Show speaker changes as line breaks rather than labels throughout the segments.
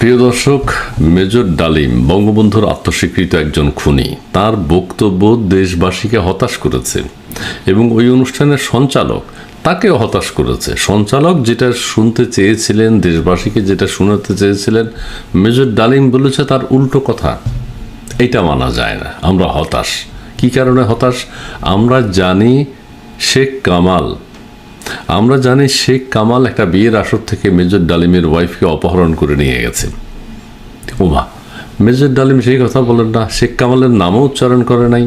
প্রিয় দর্শক, মেজর ডালিম, বঙ্গবন্ধুর আত্মস্বীকৃত একজন খুনি, তার বক্তব্য দেশবাসীকে হতাশ করেছে এবং ওই অনুষ্ঠানের সঞ্চালক তাকেও হতাশ করেছে। সঞ্চালক যেটা শুনতে চেয়েছিলেন, দেশবাসীকে যেটা শোনাতে চেয়েছিলেন, মেজর ডালিম বলেছে তার উল্টো কথা, এটা মানা যায় না, আমরা হতাশ। কি কারণে হতাশ? আমরা জানি শেখ কামাল আমরা জানি শেখ কামাল একটা বিয়ের আসর থেকে মেজর ডালিমের ওয়াইফকে অপহরণ করে নিয়ে গেছে। ওমা মেজর ডালিম সেই কথা বলেন না, শেখ কামালের নামও উচ্চারণ করে নাই।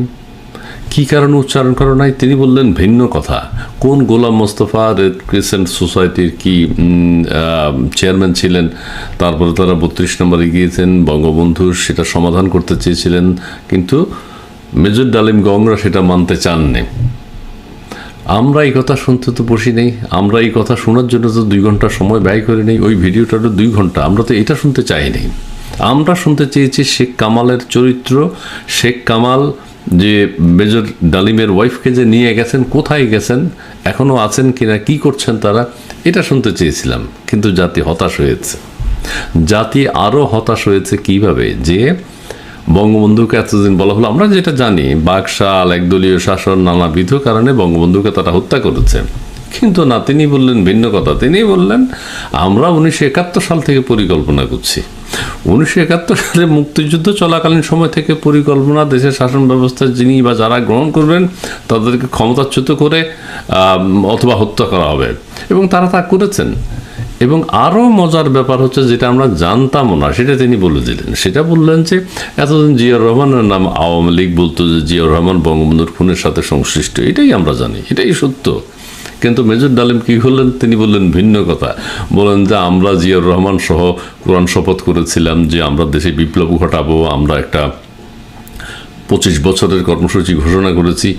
কি কারণে উচ্চারণ করে নাই? তিনি বললেন, ভিন্ন কথা। কোন গোলাম মোস্তফা রেড ক্রিসেন্ট সোসাইটির কি চেয়ারম্যান ছিলেন, তারপরে তারা বত্রিশ নম্বরে গিয়েছেন বঙ্গবন্ধুর সেটা সমাধান করতে চেয়েছিলেন, কিন্তু মেজর ডালিম গংরা সেটা মানতে চাননি। আমরা এই কথা শুনতে তো বসি নেই আমরা এই কথা শোনার জন্য তো দুই ঘণ্টা সময় ব্যয় করে নেই, ওই ভিডিওটা তো দুই ঘণ্টা। আমরা তো এটা শুনতে চাই নাই। আমরা শুনতে চেয়েছি শেখ কামালের চরিত্র। শেখ কামাল যে মেজর ডালিমের ওয়াইফকে যে নিয়ে গেছেন, কোথায় গেছেন এখনও আছেন কিনা, কি করছেন তারা, এটা শুনতে চেয়েছিলাম, কিন্তু জাতি হতাশ হয়েছে। জাতি আরও হতাশ হয়েছে কীভাবে? যে বঙ্গবন্ধুকে এতদিন বলা হলো, আমরা যেটা জানি, বাকশাল, একদলীয় শাসন, নানাবিধ কারণে বঙ্গবন্ধুকে তারা হত্যা করেছে। কিন্তু না, তিনি বললেন ভিন্ন কথা। তিনি বললেন, আমরা উনিশশো একাত্তর সাল থেকে পরিকল্পনা করছি। উনিশশো একাত্তর সালে মুক্তিযুদ্ধ চলাকালীন সময় থেকে পরিকল্পনা, দেশের শাসন ব্যবস্থা, যিনি বা যারা গ্রহণ করবেন, তাদেরকে ক্ষমতাচ্যুত করে অথবা হত্যা করা হবে। এবং তারা তা করেছেন। এবং আরও মজার ব্যাপার হচ্ছে যেটা আমরা জানতামও না, সেটা তিনি বলে দিলেন। সেটা বললেন যে, এতদিন জিয়াউর রহমানের নাম আওয়ামী লীগ বলতো যে জিয়াউর রহমান বঙ্গবন্ধুর খুনের সাথে সংশ্লিষ্ট, এটাই আমরা জানি, এটাই সত্য। কিন্তু মেজর ডালিম কি হলেন? তিনি বললেন ভিন্ন কথা। বলেন যে, আমরা জিয়াউর রহমান সহ কোরআন শপথ করেছিলাম যে, আমরা দেশে বিপ্লব ঘটাবো, আমরা একটা পঁচিশ বছরের কর্মসূচি ঘোষণা করেছি।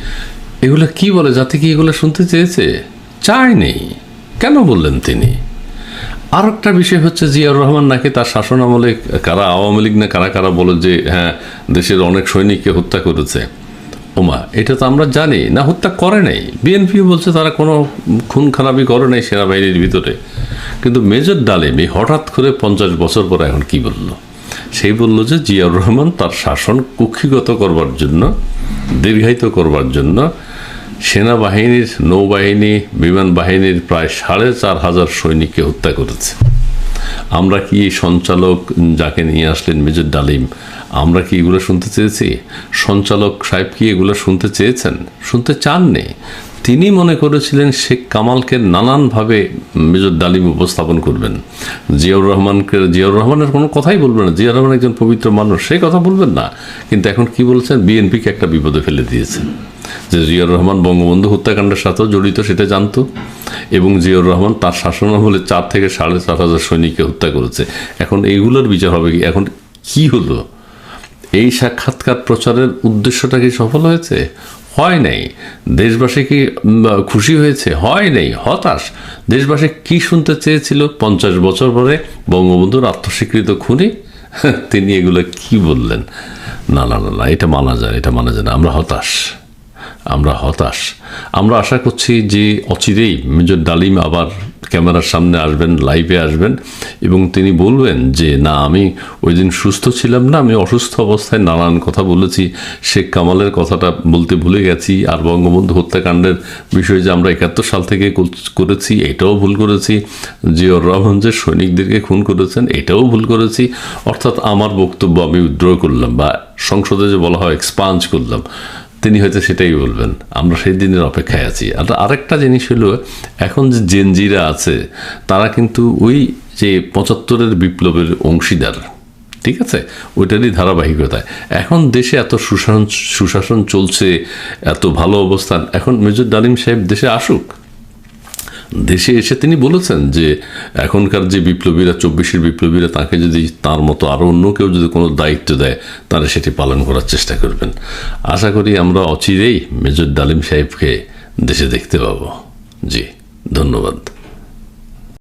এগুলো কি বলে? জাতি কি এগুলো শুনতে চেয়েছে? চায়নি কেন বললেন তিনি? আর একটা বিষয় হচ্ছে জিয়াউর রহমান নাকি তার শাসন আমলে কারা আওয়ামী লীগ না কারা কারা বলে যে হ্যাঁ দেশের অনেক সৈনিককে হত্যা করেছে। ওমা, এটা তো আমরা জানি। না, হত্যা করে নাই। বিএনপিও বলছে তারা কোনো খুন খারাপই করে নাই সেনাবাহিনীর ভিতরে। কিন্তু মেজর ডালিমি হঠাৎ করে পঞ্চাশ বছর পরে এখন কি বলল? সেই বলল যে জিয়াউর রহমান তার শাসন কুক্ষিগত করবার জন্য, দীর্ঘায়িত করবার জন্য সেনাবাহিনীর, নৌবাহিনী, বিমান বাহিনীর প্রায় সাড়ে চার হাজার সৈনিককে হত্যা করেছে। আমরা কি সঞ্চালক যাকে নিয়ে আসলেন মেজর ডালিম, আমরা কি এগুলো শুনতে চেয়েছি? সঞ্চালক সাহেব কি এগুলো শুনতে চেয়েছেন? শুনতে চাননি? তিনি মনে করেছিলেন শেখ কামালকে নানানভাবে মেজর ডালিম উপস্থাপন করবেন। জিয়াউর রহমানকে, জিয়াউর রহমানের কোনো কথাই বলবেন না। জিয়াউর রহমান একজন পবিত্র মানুষ সেই কথা বলবেন না। কিন্তু এখন কি বলছেন? বিএনপিকে একটা বিপদে ফেলে দিয়েছেন। যে জিয়াউর রহমান বঙ্গবন্ধু হত্যাকাণ্ডের সাথেও জড়িত, সেটা জানতো। এবং জিয়াউর রহমান তার শাসন শাসনামলে চার থেকে সাড়ে চার হাজার সৈনিককে হত্যা করেছে। এখন এইগুলোর বিচার হবে কি? এখন কি হলো? এই সাক্ষাৎকার প্রচারের উদ্দেশ্যটা কি সফল হয়েছে? হয় নাই। দেশবাসী কি খুশি হয়েছে? হয় নাই। হতাশ। দেশবাসী কি শুনতে চেয়েছিল পঞ্চাশ বছর পরে? বঙ্গবন্ধুর আত্মস্বীকৃত খুনি? তিনি এগুলো কি বললেন? না না না, এটা মানা যায়, এটা মানা যায় না। আমরা হতাশ। আমরা হতাশ। আমরা আশা করছি যে অচিরেই মেজর ডালিম আবার ক্যামেরার সামনে আসবেন লাইভে আসবেন এবং তিনি বলবেন যে, না, আমি ওই দিন সুস্থ ছিলাম না, আমি অসুস্থ অবস্থায় নানান কথা বলেছি। শেখ কামালের কথাটা বলতে ভুলে গেছি আর বঙ্গবন্ধু হত্যাকাণ্ডের বিষয়ে যে আমরা একাত্তর সাল থেকে করেছি, এটাও ভুল করেছি। জিয়র রহমান যে সৈনিকদেরকে খুন করেছেন, এটাও ভুল করেছি। অর্থাৎ আমার বক্তব্য আমি উইথড্র করলাম বা সংসদে যে বলা হয় এক্সপাঞ্জ করলাম। তিনি হয়তো সেটাই বলবেন। আমরা সেই দিনের অপেক্ষায় আছি। আর আরেকটা জিনিস হলো, এখন যে জেনজিরা আছে, তারা কিন্তু ওই যে পঁচাত্তরের বিপ্লবের অংশীদার, ঠিক আছে? ওইটারই ধারাবাহিকতায়। এখন দেশে এত সুশাসন সুশাসন চলছে, এত ভালো অবস্থান, এখন মেজর ডালিম সাহেব দেশে আসুক। দেশে এসে তিনি বলেছেন যে, এখনকার যে বিপ্লবীরা, চব্বিশের বিপ্লবীরা, তাকে যদি তার মতো আরও অন্য কেউ যদি কোনো দায়িত্ব দেয়, তারা সেটি পালন করার চেষ্টা করবেন। আশা করি আমরা অচিরেই মেজর ডালিম সাহেবকে দেশে দেখতে পাবো। জি, ধন্যবাদ।